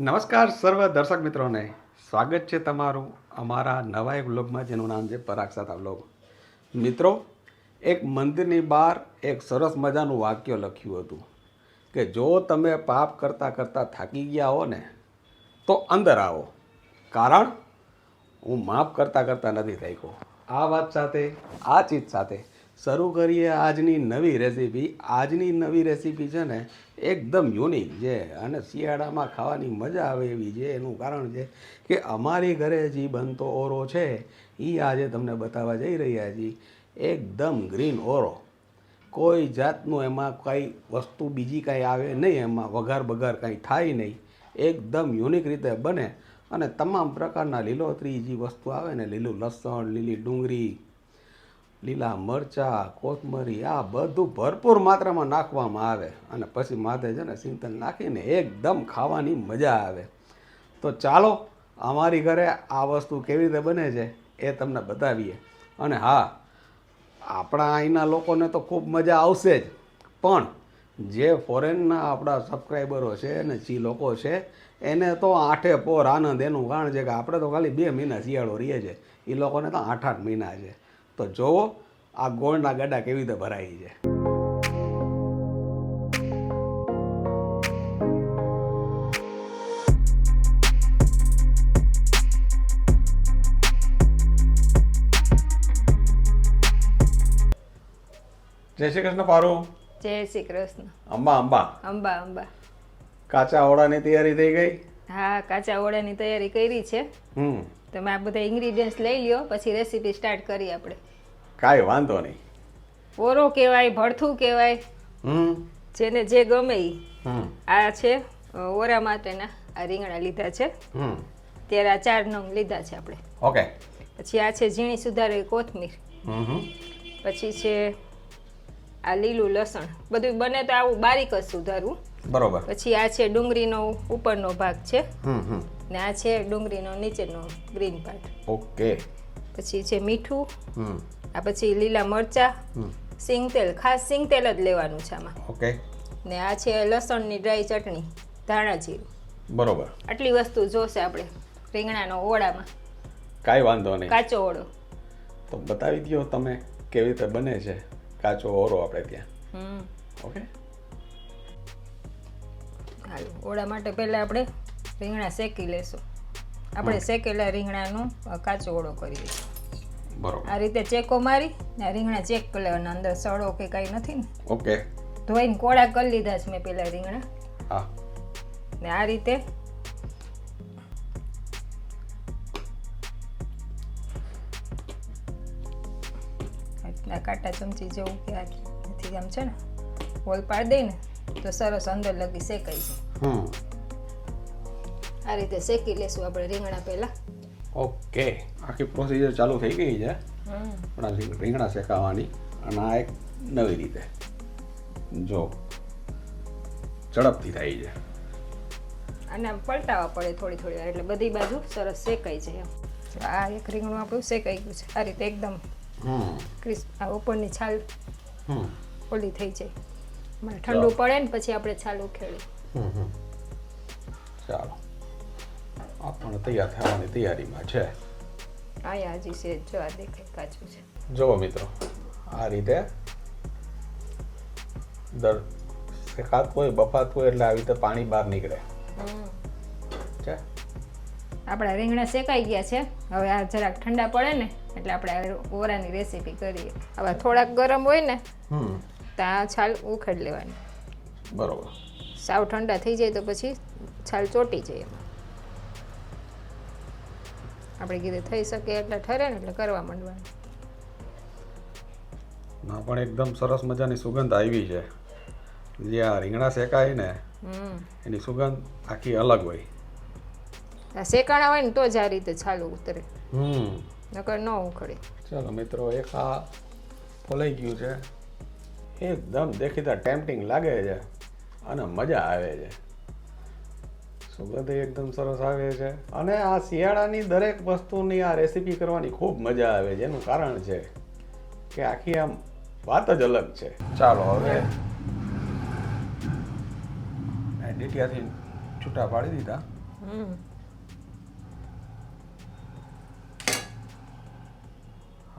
નમસ્કાર સર્વ દર્શક મિત્રોને. સ્વાગત છે તમારું અમારા નવા એક વ્લોગમાં જેનું નામ છે પરાગ સાથ વ્લોગ. મિત્રો, એક મંદિરની બહાર એક સરસ મજાનું વાક્ય લખ્યું હતું કે જો તમે પાપ કરતાં કરતાં થાકી ગયા હો ને, તો અંદર આવો. કારણ, હું માફ કરતાં કરતાં નથી થાક્યો. આ વાત સાથે, આ ચીજ સાથે શરૂ કરીએ આજની નવી રેસીપી. આજની નવી રેસીપી છે ને એકદમ યુનિક છે અને શિયાળામાં ખાવાની મજા આવે એવી છે. એનું કારણ છે કે અમારી ઘરે જે બનતો ઓરો છે એ આજે તમને બતાવવા જઈ રહ્યા છીએ. એકદમ ગ્રીન ઓરો. કોઈ જાતનું એમાં કંઈ વસ્તુ બીજી કાંઈ આવે નહીં, એમાં વઘાર બગાર કાંઈ થાય નહીં. એકદમ યુનિક રીતે બને. અને તમામ પ્રકારના લીલોતરી જે વસ્તુ આવે ને, લીલું લસણ, લીલી ડુંગળી લીલા મરચાં, કોથમરી, આ બધું ભરપૂર માત્રામાં નાખવામાં આવે. અને પછી માથે છે ને સિંતન નાખીને એકદમ ખાવાની મજા આવે. તો ચાલો, અમારી ઘરે આ વસ્તુ કેવી રીતે બને છે એ તમને બતાવીએ. અને હા, આપણા અહીંના લોકોને તો ખૂબ મજા આવશે જ. પણ જે ફોરેનના આપણા સબસ્ક્રાઈબરો છે અને જે લોકો છે, એને તો આઠે પોર આનંદ એનું કારણ છે કે આપણે તો ખાલી બે મહિના શિયાળો રહીએ છે એ લોકોને તો આઠ આઠ મહિના છે. તો જોવો આ ગોળના ગડા કેવી રીતે ભરાય છે. જય શ્રી કૃષ્ણ પારો. જય શ્રી કૃષ્ણ. અંબા અંબા. અંબા અંબા. કાચા ઓળાની તૈયારી થઈ ગઈ? હા કાચા ઓળાની તૈયારી કરી છે. હમ. તમે આ બધા ઇન્ગ્રીડિયન્ટ્સ લઈ લ્યો પછી રેસીપી સ્ટાર્ટ કરીએ આપણે. કાંઈ વાંધો નહીં. ઓરો કહેવાય ભડથું કહેવાય હમ. જેને જે ગમે હમ. આ છે અ, ઓરા માટેના આ રીંગણા લીધા છે. હમ. ત્યારે આ ચાર નંગ લીધા છે આપણે. ઓકે. પછી આ છે ઝીણી સુધારેલી કોથમીર. હમ હમ. પછી છે આ લીલું લસણ. બધું બને તો આવું બારીક જ સુધારવું બરોબર. પછી આ છે ડુંગળીનો ઉપરનો ભાગ છે. હમ હમ. ને આ છે ડુંગળીનો નીચેનો ગ્રીન પાર્ટ. ઓકે. પછી છે મીઠું. આ પછી લીલા મરચા. સિંગ તેલ ખાસ સિંગ તેલ જ લેવાનું છે આમાં. ઓકે. ને આ છે લસણની ડ્રાય ચટણી ધાણા જીરું. બરોબર. આટલી વસ્તુ જોશે આપણે રીંગણાનો ઓળામાં. કાંઈ વાંધો નહીં. કાચો ઓળો. તો બતાવી દો તમે કેવી રીતે બને છે કાચો ઓરો આપણે ત્યાં. હમ. ઓકે. હાલો ઓળા માટે પહેલાં આપણે રીંગણા શેકી લેશું. આપણે શેકેલા રીંગણાનું કાચો ઓળો કરી દઈશું બરોબર. આ રીતે ચેકો મારી ને રીંગણા ચેક કરી લેવાના. અંદર સડો કે કાંઈ નથી ને. ઓકે. ધોઈને કોળા કરી લીધા છે મેં પેલા રીંગણા. હા. ને આ રીતે કાંટા ચમચી જેવું કે આથી આમ છે ને હોલ પાડી દઈ ને તો સરસ અંદર લગી શેકાઈ છે આ રીતે શેકી લેશું આપણે રીંગણા પહેલા. ઓકે આખી પ્રોસીજર ચાલુ થઈ ગઈ છે. પણ આ રીંગણા શેકાવાની અને આ એક નવી રીતે. જો. ઝડપથી થાય છે. અને આમ પલટાવા પડે થોડી થોડી વાર એટલે બધી બાજુ સરસ શેકાઈ છે એમ. આ એક રીંગણું આપણું શેકાઈ ગયું છે. આ રીતે એકદમ હમ. ક્રિસ્પ આ ઉપરની છાલ હમ. ઓલી થઈ જાય. મને ઠંડુ પડે ને પછી આપણે છાલ ઉખેડી ચાલો. પણ તૈયાર થવાની તૈયારીમાં છે. જો આ દેખાય કાચું છે. જુઓ મિત્રો આ રીતે દર શેકાતું હોય બફાતું હોય એટલે આવી રીતે પાણી બહાર નીકળે. છે? આપણા રીંગણા શેકાઈ ગયા છે. હવે આ જરાક ઠંડા પડે ને એટલે આપણે ઓરાની રેસીપી કરીએ. હવે થોડાક ગરમ હોય ને હમ. તો આ છાલ ઉખેડ લેવાની. બરોબર. સાવ ઠંડા થઈ જાય તો પછી છાલ ચોટી જાય એમાં. આપણે કીધું થઈ શકે એટલે ઠરે ને એટલે કરવા માંડવાનું. ના પણ એકદમ સરસ મજાની સુગંધ આવી છે. જે આ રીંગણા શેકાય ને હમ. એની સુગંધ આખી અલગ હોય. શેકાણા હોય ને તો જ આ રીતે છાલ ઉતરે. હમ. નકર ન ઉખડે. ચાલો મિત્રો એક આ ફોલાઈ ગયું છે. એકદમ દેખીતા ટેમ્પટિંગ લાગે છે અને મજા આવે છે. સુગંધ એકદમ સરસ આવે છે. અને આ શિયાળાની દરેક વસ્તુની આ રેસીપી કરવાની ખૂબ મજા આવે છે. એનું કારણ છે કે આખી આમ વાત જ અલગ છે. ચાલો હવે ડીટીયાથી છૂટા પાડી દીધા.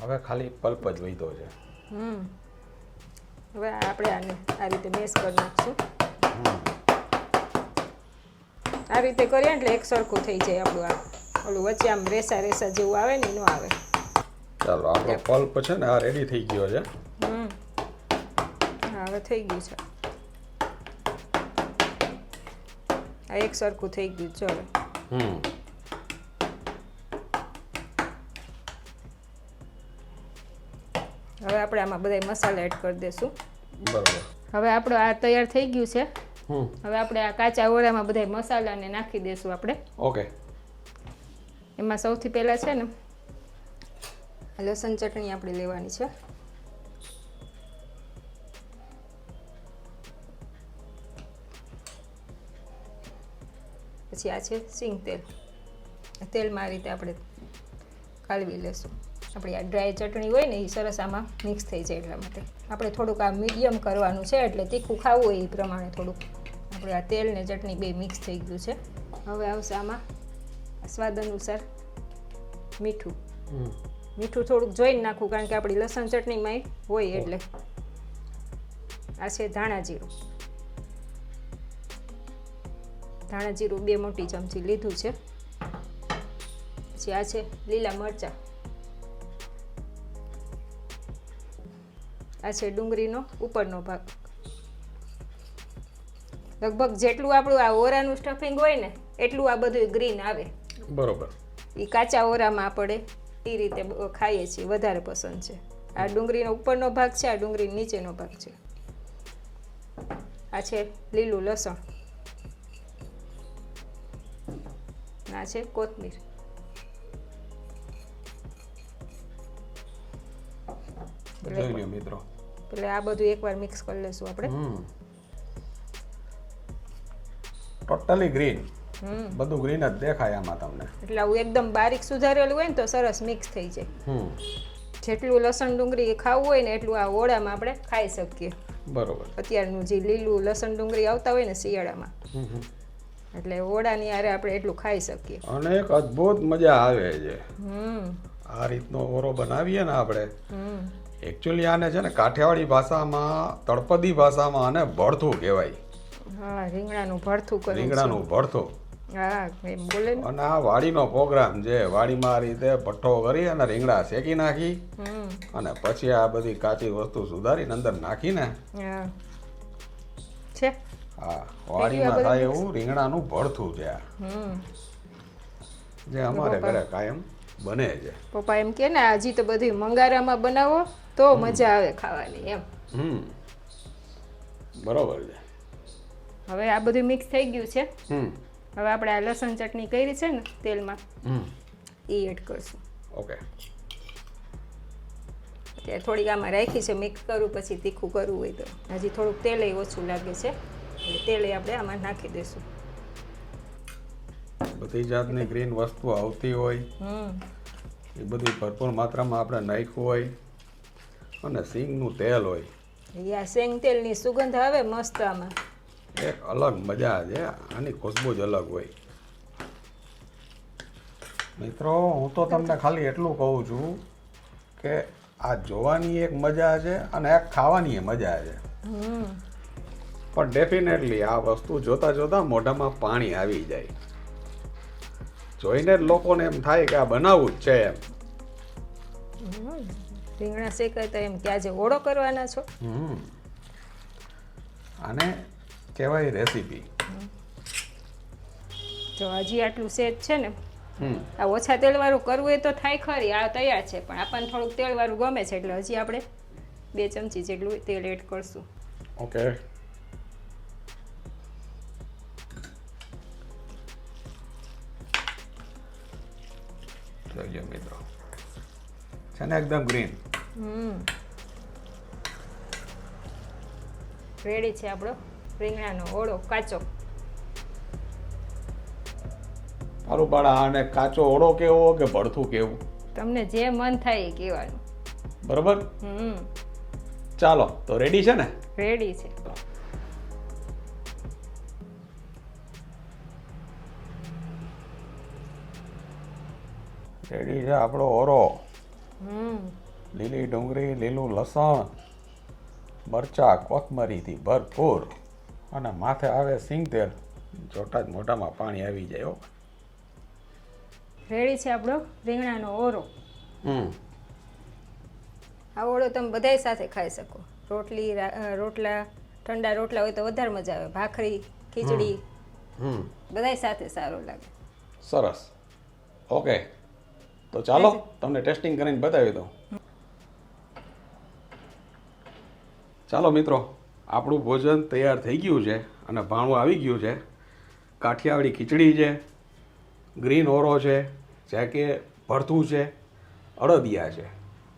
હવે ખાલી પલ્પ જ વહીતો છે. હમ. હવે આપણે આને આ રીતે મેશ કરી નાખશું. આ રીતે કરીએ એટલે એક સરખું થઈ જાય આપણું આ. ઓલું વચ્ચે આમ રેસા રેસા જેવું આવે ને એનું આવે. ચાલો આપણો પલ્પ છે ને આ રેડી થઈ ગયો છે. હમ. હવે થઈ ગયું છે. આ એક સરખું થઈ ગયું છે હવે. હમ. હવે આપણે આમાં બધા મસાલા એડ કરી દઈશું બરોબર. હવે આપણું આ તૈયાર થઈ ગયું છે. હવે આપણે આ કાચા ઓરામાં બધા મસાલાને નાખી દઈશું આપણે. ઓકે. એમાં સૌથી પહેલાં છે ને લસણ ચટણી આપણે લેવાની છે. પછી આ છે સિંગ તેલ. તેલમાં આ રીતે આપણે કાલવી લેશું. આપણી આ ડ્રાય ચટણી હોય ને એ સરસ આમાં મિક્સ થઈ જાય એટલા માટે. આપણે થોડુંક આ મીડિયમ કરવાનું છે એટલે તીખું ખાવું હોય એ પ્રમાણે થોડુંક. આપણે આ તેલ ને ચટણી બે મિક્સ થઈ ગયું છે. હવે આવશે આમાં સ્વાદ અનુસાર મીઠું. મીઠું થોડુંક જોઈને નાખવું કારણ કે આપણી લસણ ચટણીમાં હોય એટલે. આ છે ધાણા જીરું. ધાણા જીરું બે મોટી ચમચી લીધું છે. પછી આ છે લીલા મરચાં. આ છે ડુંગળીનો ઉપરનો ભાગ. લગભગ જેટલું આપણું આ ઓરાનું સ્ટફિંગ હોય ને એટલું આ બધું ગ્રીન આવે. બરોબર. એ કાચા ઓરામાં આપણે એ રીતે ખાઈએ છીએ વધારે પસંદ છે. આ ડુંગળીનો ઉપરનો ભાગ છે આ ડુંગળી નીચેનો ભાગ છે. આ છે લીલું લસણ. આ છે કોથમીર. મિત્રો. એટલે આ બધું એકવાર મિક્સ કરી લઈશું આપણે. ટોટલી ગ્રીન બધું ગ્રીન જ દેખાય આમાં તમને. એટલે આવું એકદમ બારીક સુધારેલું હોય ને તો સરસ મિક્સ થઈ જાય. હમ. જેટલું લસણ ડુંગળી ખાવું હોય ને એટલું આ ઓળામાં આપણે ખાઈ શકીએ. બરોબર. અત્યારનું જે લીલું લસણ ડુંગળી આવતા હોય ને શિયાળામાં. એટલે ઓળાની આરે આપણે એટલું ખાઈ શકીએ. અને એક અદ્ભુત મજા આવે છે. હમ. આ રીતનો ઓરો બનાવીએ ને આપણે હમ. એકચ્યુઅલી આને છે ને કાઠિયાવાડી ભાષામાં તળપદી ભાષામાં આને ભળથું કહેવાય. હા રીંગણાનું ભરથું કરે. રીંગણાનું ને. અને આ વાડીનો પ્રોગ્રામ છે વાડીમાં આ રીતે ભઠ્ઠો કરી અને રીંગણા શેકી નાખી અને પછી આ બધી કાચી વસ્તુ સુધારીને અંદર નાખીને છે? હા વાડીમાં થાય એવું રીંગણાનું ભરથું છે જે અમારે ઘરે કાયમ બને છે. પપ્પા એમ કે ને હજી તો બધી મંગારામાં બનાવો તો મજા આવે ખાવાની એમ. હમ. બરોબર છે. હવે આ બધું મિક્સ થઈ ગયું છે. હમ. હવે આપણે આ લસણ ચટણી કરી છે ને તેલમાં હમ. એ એડ કરશું. ઓકે. અત્યારે થોડીક આમાં રાખી છે મિક્સ કરું પછી તીખું કરવું હોય તો. હજી થોડુંક તેલ ઓછું લાગે છે તેલ આપણે આમાં નાખી દઈશું. બધી જાતની ગ્રીન વસ્તુ આવતી હોય. હમ. એ બધી ભરપૂર માત્રામાં આપણે નાખ્યું હોય અને સિંગનું તેલ હોય. યા આ શેંગ તેલની સુગંધ આવે મસ્ત આમાં. એક અલગ મજા છે. આની ખુશ્બુ જ અલગ હોય. મિત્રો હું તો તમને ખાલી એટલું કહું છું કે આ જોવાની એક મજા છે અને આ ખાવાની મજા છે. હમ. પણ ડેફિનેટલી આ વસ્તુ જોતા જોતા મોઢામાં પાણી આવી જાય. જોઈને જ લોકોને એમ થાય કે આ બનાવવું જ છે એમ. રીંગણા શેકાય તો એમ કે આજે ઓળો કરવાના છો. હમ. આને કહેવાય રેસીપી. જો હજી આટલું સેજ છે ને આ ઓછા તેલવાળું કરવું એ તો થાય ખરી આ તૈયાર છે પણ આપણને થોડુંક તેલવાળું ગમે છે એટલે હજી આપણે બે ચમચી જેટલું તેલ એડ કરશું. ઓકે જોઈએ મિત્રો. છે ને એકદમ ગ્રીન રેડી છે આપણો? રીંગણાનો ઓળો કાચો. તારું બાળા આને કાચો ઓળો કેવો કે ભડથું કેવું? તમને જે મન થાય એ કહેવાનું. બરોબર? હમ. ચાલો તો રેડી છે ને? રેડી છે. રેડી છે આપણો ઓરો હમ. લીલી ડુંગળી લીલું લસણ મરચા કોથમરીથી ભરપૂર. અને માથે આવે સિંગ તેલ. જોતા જ મોઢામાં પાણી આવી જાય હો. રેડી છે આપણો રીંગણાનો ઓરો. હમ. આ ઓળો તમે બધાય સાથે ખાઈ શકો. રોટલી રોટલા ઠંડા રોટલા હોય તો વધારે મજા આવે. ભાખરી ખીચડી. હમ. બધાય સાથે સારું લાગે. સરસ. ઓકે. તો ચાલો તમને ટેસ્ટિંગ કરીને બતાવી દઉં. ચાલો મિત્રો આપણું ભોજન તૈયાર થઈ ગયું છે અને ભાણું આવી ગયું છે. કાઠિયાવાડી ખીચડી છે, ગ્રીન ઓરો છે, જે કે ભરથું છે, અડદિયા છે.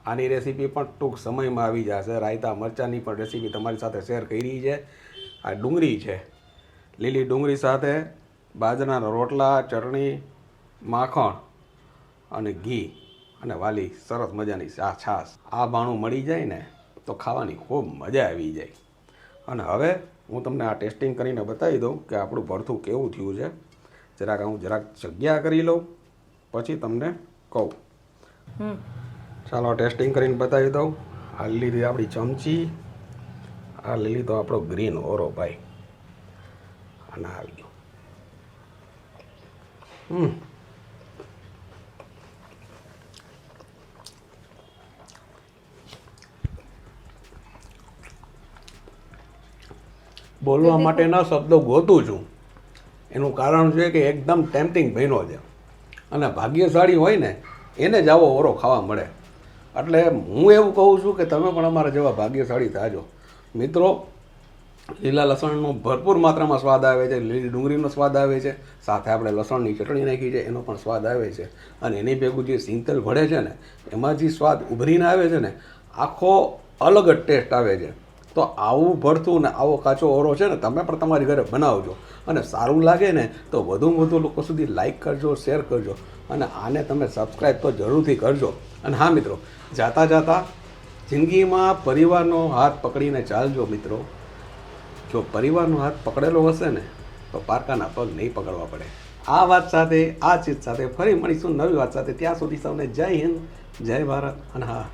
આની રેસીપી પણ ટૂંક સમયમાં આવી જશે. રાયતા મરચાંની પણ રેસીપી તમારી સાથે શેર કરી છે. આ ડુંગળી છે. લીલી ડુંગળી સાથે બાજરાના રોટલા, ચટણી, માખણ અને ઘી અને વાલી સરસ મજાની છાશ. આ ભાણું મળી જાય ને તો ખાવાની ખૂબ મજા આવી જાય. અને હવે હું તમને આ ટેસ્ટિંગ કરીને બતાવી દઉં કે આપણું ભરથું કેવું થયું છે. જરાક હું જરાક જગ્યા કરી લઉં પછી તમને કહું. ચાલો ટેસ્ટિંગ કરીને બતાવી દઉં. આ લીધી આપણી ચમચી આ લીલી તો આપણો ગ્રીન ઓરો ભાઈ. અને આવી ગયો. હમ. બોલવા માટેના શબ્દો ગોતું છું. એનું કારણ છે કે એકદમ ટેમ્પટિંગ બન્યો છે. અને ભાગ્યશાળી હોય ને એને જ આવો ઓરો ખાવા મળે. એટલે હું એવું કહું છું કે તમે પણ અમારા જેવા ભાગ્યશાળી થાજો. મિત્રો લીલા લસણનો ભરપૂર માત્રામાં સ્વાદ આવે છે લીલી ડુંગળીનો સ્વાદ આવે છે સાથે આપણે લસણની ચટણી નાખી છે એનો પણ સ્વાદ આવે છે. અને એની ભેગું જે સિંતલ ભળે છે ને એમાં જે સ્વાદ ઉભરીને આવે છે ને આખો અલગ જ ટેસ્ટ આવે છે. તો આવું ભરતું ને આવો કાચો ઓરો છે ને, તમે પણ તમારી ઘરે બનાવજો. અને સારું લાગે ને, તો વધુમાં વધુ લોકો સુધી લાઈક કરજો શેર કરજો. અને આને તમે સબસ્ક્રાઈબ તો જરૂરથી કરજો. અને હા મિત્રો, જાતા જાતા જિંદગીમાં પરિવારનો હાથ પકડીને ચાલજો મિત્રો. જો પરિવારનો હાથ પકડેલો હશે ને, તો પારકાના પગ નહીં પકડવા પડે. આ વાત સાથે, આ ચીજ સાથે ફરી મળીશું નવી વાત સાથે. ત્યાં સુધી સૌને જય હિન્દ, જય ભારત. અને હા,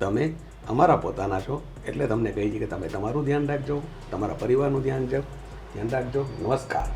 તમે અમારા પોતાના છો. એટલે તમને કહી છે કે તમે તમારું ધ્યાન રાખજો, તમારા પરિવારનું ધ્યાન રાખજો ધ્યાન રાખજો. નમસ્કાર.